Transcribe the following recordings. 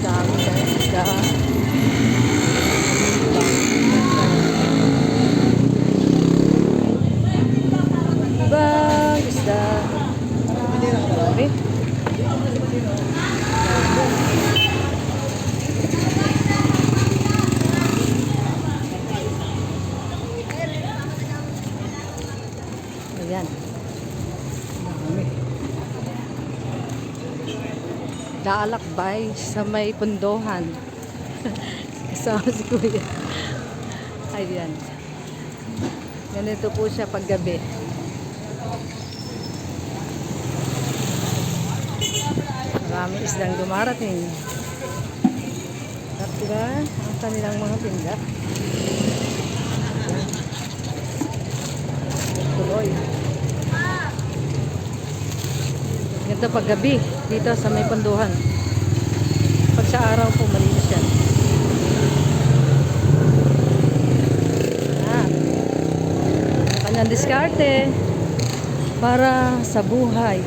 dami na isda. Ibang isda. Dami. Ayan. Daalakbay sa may pundohan. Kasama si Kuya. Ayan. Ganito po siya paggabi. Marami islang dumarating. At diba, ang kanilang mga tinda. Ganito paggabi dito sa may panduhan. Pag sa araw po malinis yan. Ah. Ang kanyang diskarte para sa buhay.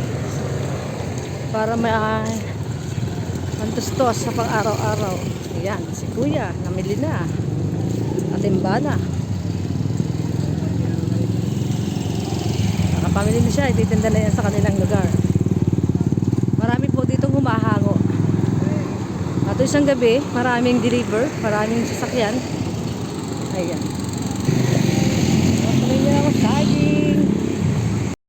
Para may uh, mantustos sa pang-araw-araw. Ayan, si Kuya, namili na. Atimba na. Nakapamili na siya, ititinda na yan sa kanilang lugar. Marami po dito humahango. At isang gabi, maraming deliver, maraming sasakyan. Ayan.